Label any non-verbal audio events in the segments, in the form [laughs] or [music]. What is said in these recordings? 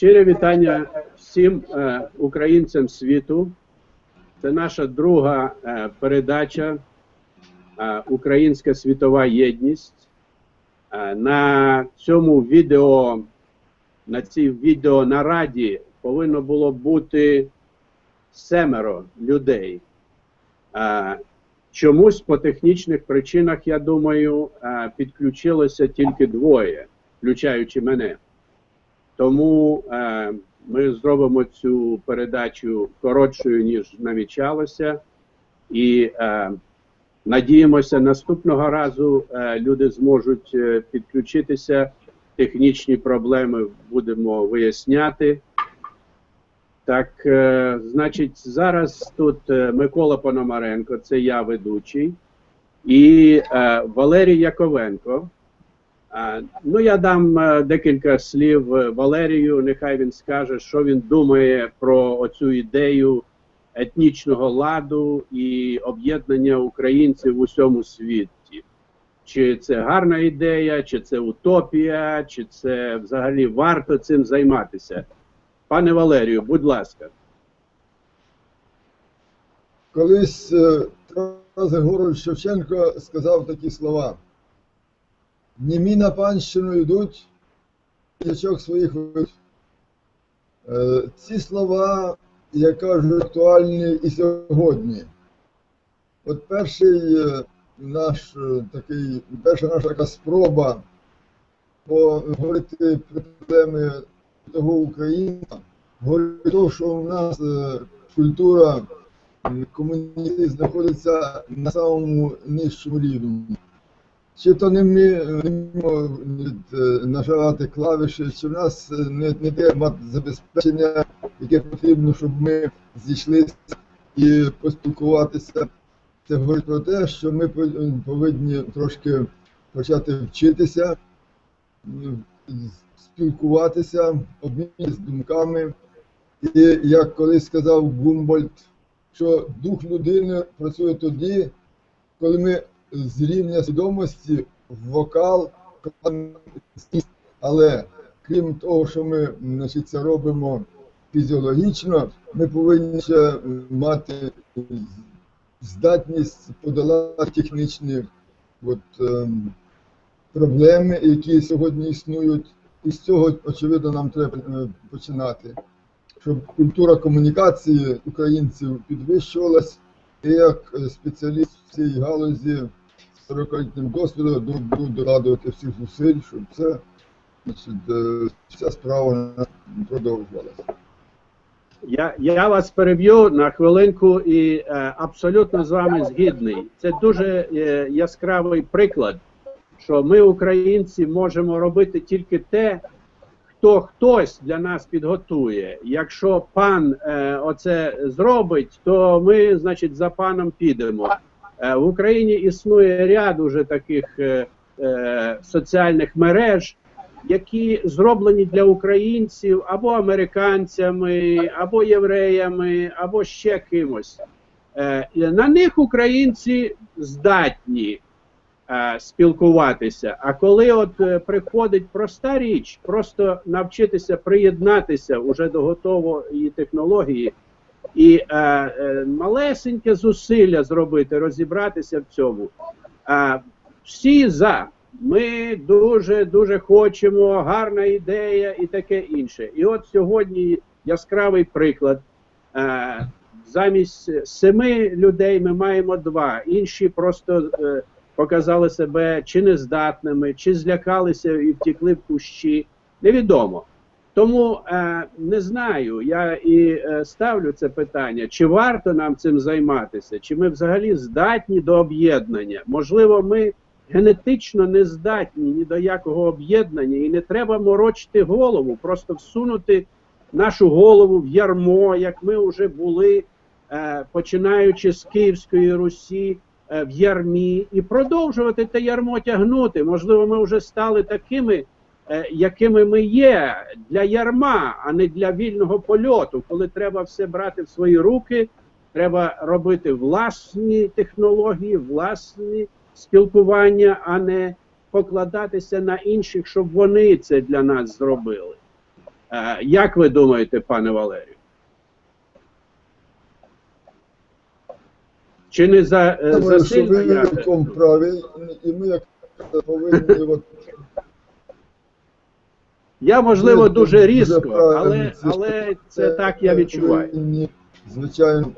Щире вітання всім е, українцям світу. Це наша друга е, передача е, Українська світова єдність. Е, на цьому відео, на цій відеонараді повинно було бути семеро людей. Е, чомусь по технічних причинах, я думаю, е, підключилося тільки двоє, включаючи мене. Тому е, ми зробимо цю передачу коротшою, ніж намічалося, і е, надіємося, наступного разу е, люди зможуть е, підключитися. Технічні проблеми будемо виясняти. Так, е, значить, зараз тут е, Микола Пономаренко, це я ведучий, і е, Валерій Яковенко. Ну, я дам е, декілька слів е, Валерію. Нехай він скаже, що він думає про оцю ідею етнічного ладу і об'єднання українців в усьому світі. Чи це гарна ідея, чи це утопія, чи це взагалі варто цим займатися? Пане Валерію, будь ласка. Колись е, Тарас Григорович Шевченко сказав такі слова. Німі на панщину йдуть, язичок своїх ведуть. Е, Ці слова, я кажу, актуальні і сьогодні. От перший е, наш е, такий, перша наша така спроба поговорити про проблеми того українця, говорити того, що у нас культура комунізм знаходиться на самому нижчому рівні. Чи то не вміємо е, нажимати клавіші, чи в нас е, не, не те забезпечення, яке потрібно, щоб ми зійшлися і поспілкуватися. Це говорить про те, що ми повинні трошки почати вчитися, спілкуватися, обмінюватися думками. І як колись сказав Гумбольд, що дух людини працює тоді, коли ми з рівня свідомості вокал, але крім того, що ми значить, це робимо фізіологічно, ми повинні ще мати здатність подолати технічні от, ем, проблеми, які сьогодні існують. І з цього, очевидно, нам треба е, починати щоб культура комунікації українців підвищувалась, і як е, спеціаліст в цій галузі з 40-літнім досвідом буду дорадувати всіх зусиль, щоб це значить, е, ця справа продовжувалася. Я, я вас переб'ю на хвилинку і е, абсолютно з вами згідний. Це дуже е, яскравий приклад, що ми, українці, можемо робити тільки те, хто хтось для нас підготує. Якщо пан е, оце зробить, то ми, значить, за паном підемо. Е, в Україні існує ряд уже таких е, е, соціальних мереж, які зроблені для українців або американцями, або євреями, або ще кимось. На них українці здатні спілкуватися. А коли от приходить проста річ, просто навчитися приєднатися уже до готової технології, і е, е, малесеньке зусилля зробити, розібратися в цьому. Е, всі за. Ми дуже дуже хочемо, гарна ідея і таке інше. І от сьогодні яскравий приклад. Е, замість семи людей ми маємо два. Інші просто е, показали себе чи нездатними, чи злякалися і втекли в кущі. Невідомо. Тому е, не знаю. Я і е, ставлю це питання: чи варто нам цим займатися, чи ми взагалі здатні до об'єднання? Можливо, ми генетично не здатні ні до якого об'єднання, і не треба морочити голову, просто всунути нашу голову в ярмо, як ми вже були, е, починаючи з Київської Русі е, в ярмі, і продовжувати те ярмо тягнути. Можливо, ми вже стали такими, якими ми є для ярма, а не для вільного польоту, коли треба все брати в свої руки. Треба робити власні технології, власні спілкування, а не покладатися на інших, щоб вони це для нас зробили. Е, Як ви думаєте, пане Валерію? Чи не за, е, Думаю, що засильно ви в праві, і ми як повинні от, Я, можливо, дуже дуже різко, але, це але це так я відчуваю. повинні, Звичайно.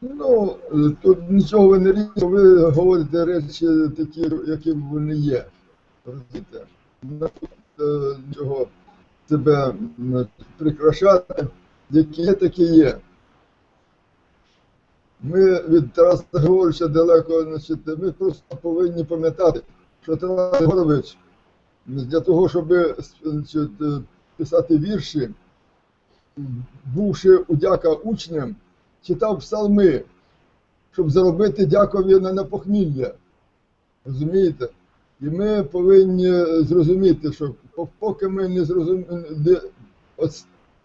Ну, е, тут нічого ви не різко, ви говорите речі такі, які вони є. Розумієте? Не тут е, нічого себе прикрашати, які є, такі є. Ми від Тараса Григоровича далеко, значить, ми просто повинні пам'ятати, що Тарас Григорович для того, щоб значить, е, писати вірші, бувши удяка учнем, читав псалми, щоб заробити дякові на, на похмілля. Розумієте? І ми повинні зрозуміти, що поки ми не зрозуміємо,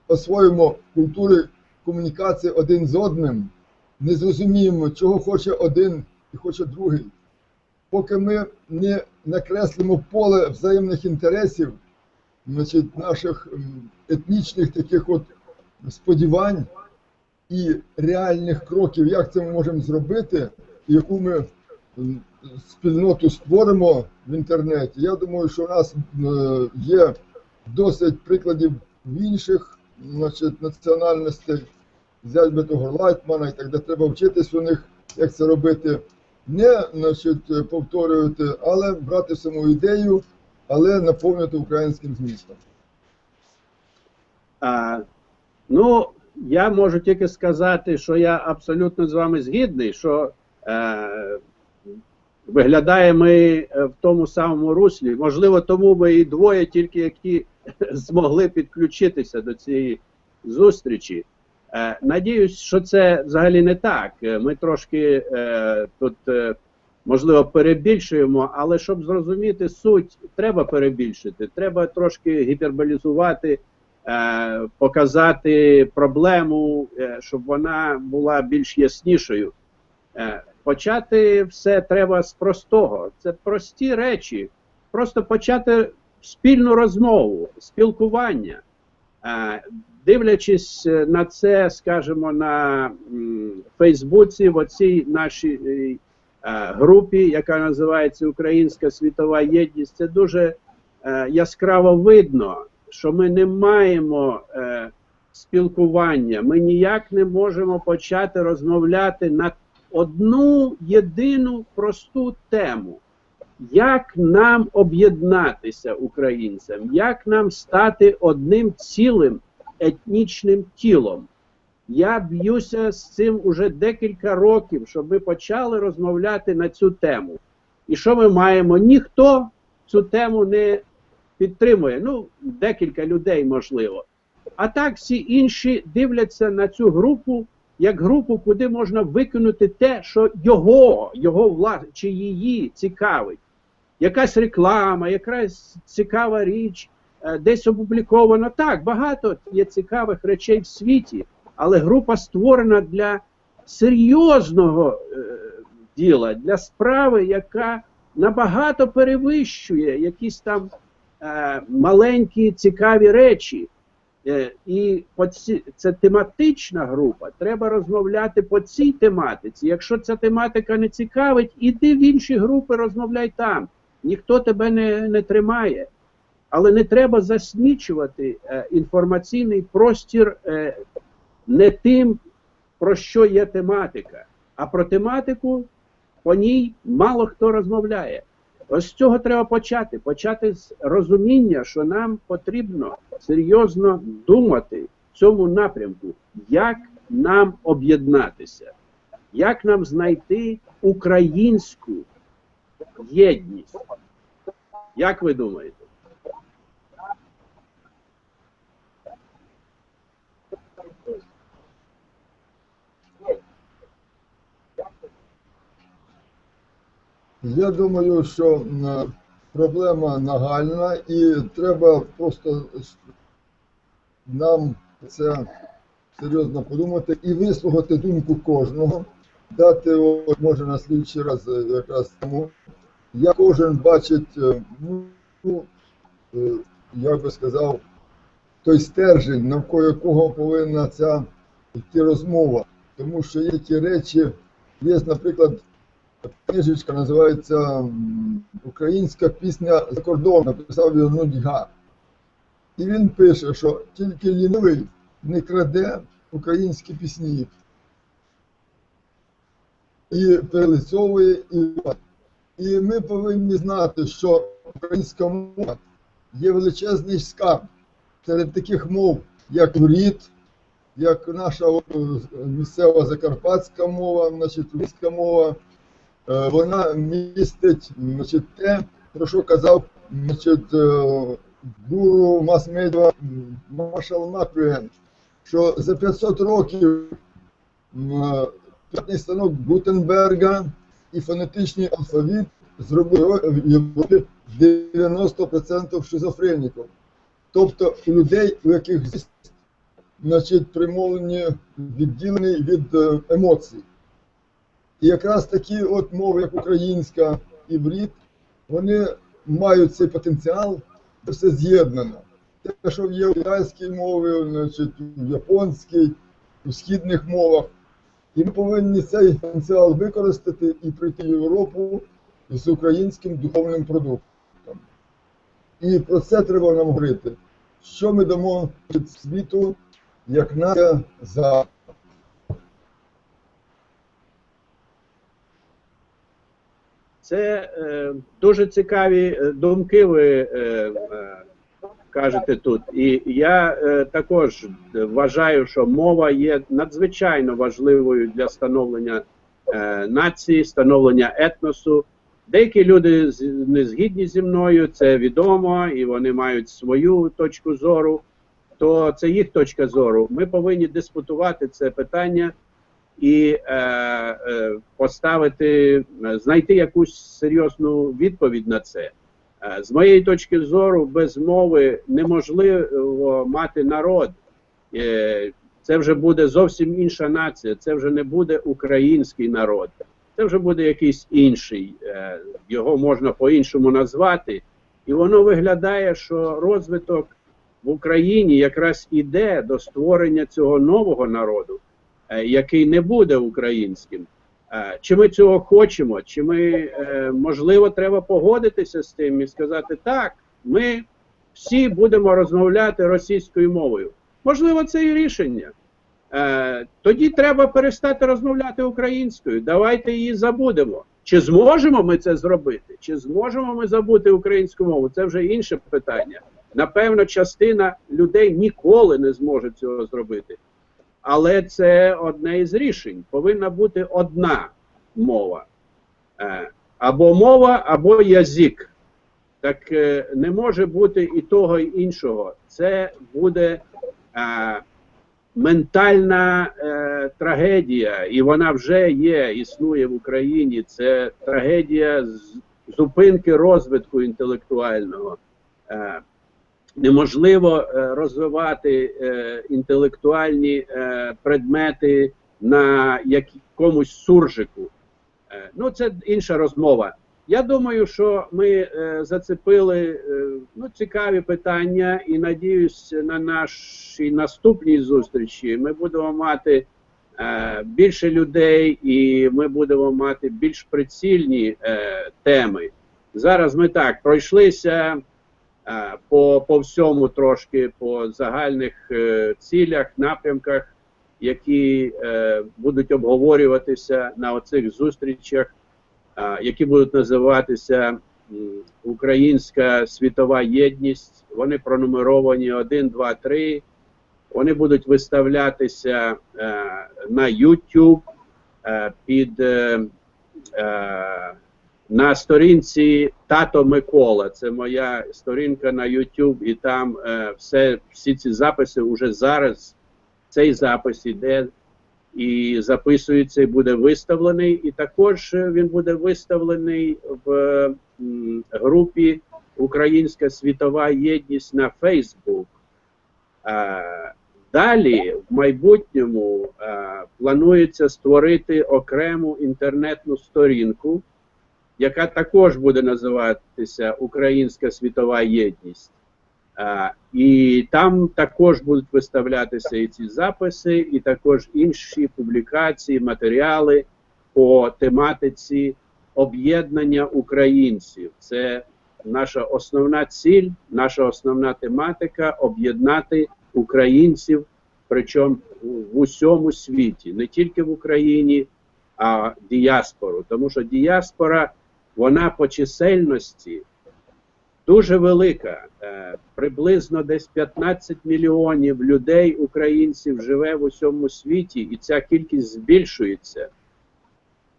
освоїмо культури комунікації один з одним, не зрозуміємо, чого хоче один і хоче другий. Поки ми не накреслимо поле взаємних інтересів, значить, наших етнічних таких от сподівань і реальних кроків, як це ми можемо зробити, яку ми спільноту створимо в інтернеті. Я думаю, що у нас є досить прикладів в інших значить, національностей, взяти би того Лайтмана і так, де треба вчитись у них, як це робити. Не значить, повторювати, але брати саму ідею, але наповнювати українським змістом. А, ну, я можу тільки сказати, що я абсолютно з вами згідний, що е, виглядає ми е, в тому самому руслі. Можливо, тому ми і двоє тільки які [laughs] змогли підключитися до цієї зустрічі. Е, надіюсь, що це взагалі не так. Е, Ми трошки е, тут, можливо, перебільшуємо, але щоб зрозуміти суть, треба перебільшити, треба трошки гіперболізувати показати проблему, щоб вона була більш яснішою. Почати все треба з простого. Це прості речі. Просто почати спільну розмову, спілкування. Дивлячись е, на це, скажімо, на Фейсбуці, в оцій нашій е, е, групі, яка називається Українська світова єдність, це дуже яскраво видно, що ми не маємо спілкування, ми ніяк не можемо почати розмовляти на одну єдину просту тему. Як нам об'єднатися українцям, як нам стати одним цілим етнічним тілом? Я б'юся з цим уже декілька років, щоб ми почали розмовляти на цю тему. І що ми маємо? Ніхто цю тему не підтримує. Ну, декілька людей, можливо. А так всі інші дивляться на цю групу як групу, куди можна викинути те, що його, його влас... чи її цікавить. Якась реклама, якась цікава річ, десь опубліковано. Так, багато є цікавих речей в світі, але група створена для серйозного е, діла, для справи, яка набагато перевищує якісь там е, маленькі цікаві речі. Е, І це тематична група. Треба розмовляти по цій тематиці. Якщо ця тематика не цікавить, іди в інші групи, розмовляй там. Ніхто тебе не, не тримає. Але не треба засмічувати е, інформаційний простір е, не тим, про що є тематика, а про тематику по ній мало хто розмовляє. Ось з цього треба почати. Почати з розуміння, що нам потрібно серйозно думати в цьому напрямку, як нам об'єднатися, як нам знайти українську єдність. Як ви думаєте? Я думаю, що проблема нагальна і треба просто нам це серйозно подумати і вислухати думку кожного, дати, може, на слідчий раз е, якраз тому як кожен бачить, е, ну, е, як би сказав, той стержень, навколо якого повинна ця йти розмова. Тому що є ті речі, є, наприклад, книжечка називається Українська пісня за кордоном, написав його Нудьга. І він пише, що тільки лінивий не краде українські пісні. І перелицьовує, і і ми повинні знати, що українська мова є величезний скарб серед таких мов, як рід, як наша місцева закарпатська мова, значить, русська мова. Е, Вона містить значить, те, про що казав значить, е, гуру мас-медіа Маршал Маквіен, що за 500 років е, станок Гутенберга і фонетичний алфавіт зробили Європі 90% шизофреніків. Тобто у людей, у яких значить, примовлені відділені від е, емоцій. І якраз такі от мови, як українська і брід, вони мають цей потенціал, це все з'єднано. Те, що є в китайській мові, значить, в японській, у східних мовах. І ми повинні цей потенціал використати і прийти в Європу з українським духовним продуктом. І про це треба нам говорити. Що ми дамо світу, як нація за Це е, дуже цікаві е, думки ви е, е, кажете тут. І я е, також вважаю, що мова є надзвичайно важливою для становлення е, нації, становлення етносу. Деякі люди не згідні зі мною, це відомо, і вони мають свою точку зору. То це їх точка зору. Ми повинні дискутувати це питання і е, е, поставити, е, знайти якусь серйозну відповідь на це. Е, з моєї точки зору, без мови неможливо мати народ. Е, це вже буде зовсім інша нація, це вже не буде український народ, це вже буде якийсь інший. Його можна по-іншому назвати. І воно виглядає, що розвиток в Україні якраз іде до створення цього нового народу який не буде українським. Е, Чи ми цього хочемо, чи ми е, можливо треба погодитися з тим і сказати так, ми всі будемо розмовляти російською мовою. Можливо, це і рішення. Е, Тоді треба перестати розмовляти українською. Давайте її забудемо. Чи зможемо ми це зробити? Чи зможемо ми забути українську мову? Це вже інше питання. Напевно, частина людей ніколи не зможе цього зробити. Але це одне із рішень. Повинна бути одна мова. Е, Або мова, або язик. Так е, не може бути і того, і іншого. Це буде е, ментальна е, трагедія, і вона вже є, існує в Україні. Це трагедія зупинки розвитку інтелектуального. Е, неможливо е, розвивати е, інтелектуальні е, предмети на якомусь суржику. Ну, це інша розмова. Я думаю, що ми зацепили ну, цікаві питання, і надіюсь, на нашій наступній зустрічі ми будемо мати більше людей, і ми будемо мати більш прицільні теми. Зараз ми так пройшлися по, по всьому трошки, по загальних е, цілях, напрямках, які е, будуть обговорюватися на оцих зустрічах, е, які будуть називатися Українська світова єдність. Вони пронумеровані 1, 2, 3. Вони будуть виставлятися е, на YouTube е, під е, е, на сторінці Тато Микола. Це моя сторінка на YouTube, і там е, все, всі ці записи вже зараз. Цей запис іде і записується, і буде виставлений. І також е, він буде виставлений в м, групі Українська світова єдність на Facebook. Е, Далі в майбутньому е, планується створити окрему інтернетну сторінку, яка також буде називатися Українська світова єдність. І там також будуть виставлятися і ці записи, і також інші публікації, матеріали по тематиці об'єднання українців. Це наша основна ціль, наша основна тематика об'єднати українців, причому в усьому світі, не тільки в Україні, а діаспору. Тому що діаспора, вона по чисельності дуже велика. Е, приблизно десь 15 мільйонів людей, українців, живе в усьому світі, і ця кількість збільшується.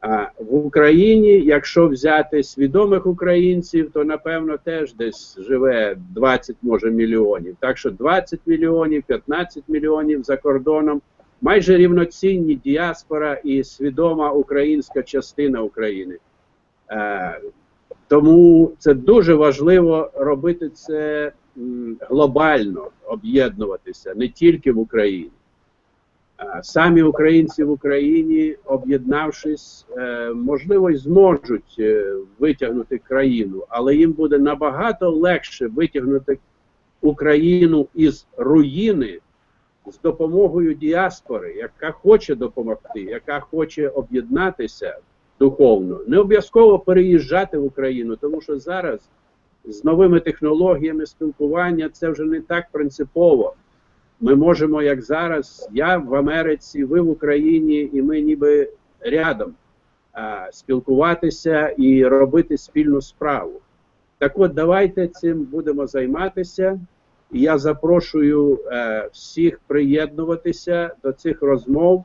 А в Україні, якщо взяти свідомих українців, то напевно теж десь живе 20 може мільйонів. Так що 20 мільйонів, 15 мільйонів за кордоном майже рівноцінні діаспора і свідома українська частина України. Е, тому це дуже важливо робити це глобально, об'єднуватися не тільки в Україні. Е, Самі українці в Україні, об'єднавшись, е, можливо, й зможуть витягнути країну, але їм буде набагато легше витягнути Україну із руїни з допомогою діаспори, яка хоче допомогти, яка хоче об'єднатися духовно. Не обов'язково переїжджати в Україну, тому що зараз з новими технологіями спілкування це вже не так принципово. Ми можемо, як зараз, я в Америці, ви в Україні, і ми ніби рядом а, спілкуватися і робити спільну справу. Так от, давайте цим будемо займатися. Я запрошую е, всіх приєднуватися до цих розмов.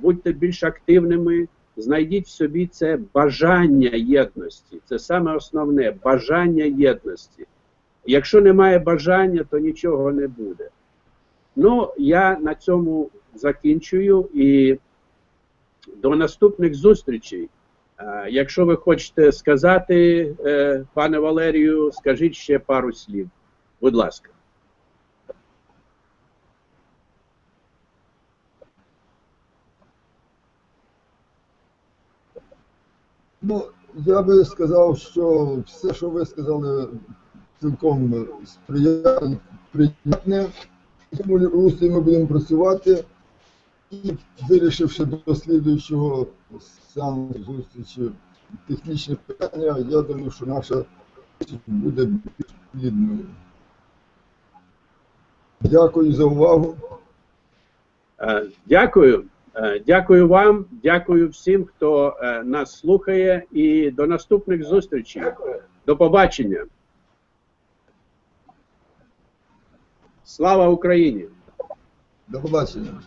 Будьте більш активними, знайдіть в собі це бажання єдності. Це саме основне бажання єдності. Якщо немає бажання, то нічого не буде. Ну, я на цьому закінчую і до наступних зустрічей. Якщо ви хочете сказати, е, пане Валерію, скажіть ще пару слів. Будь ласка. Ну, я би сказав, що все, що ви сказали, цілком сприятне. В цьому ми будемо працювати і вирішивши до слідуючого саме зустрічі технічні питання, я думаю, що наша зустріч буде більш плідною. Дякую за увагу. Е, Дякую. Е, Дякую вам, дякую всім, хто е, нас слухає, і до наступних зустрічей. До побачення. Слава Україні! До побачення.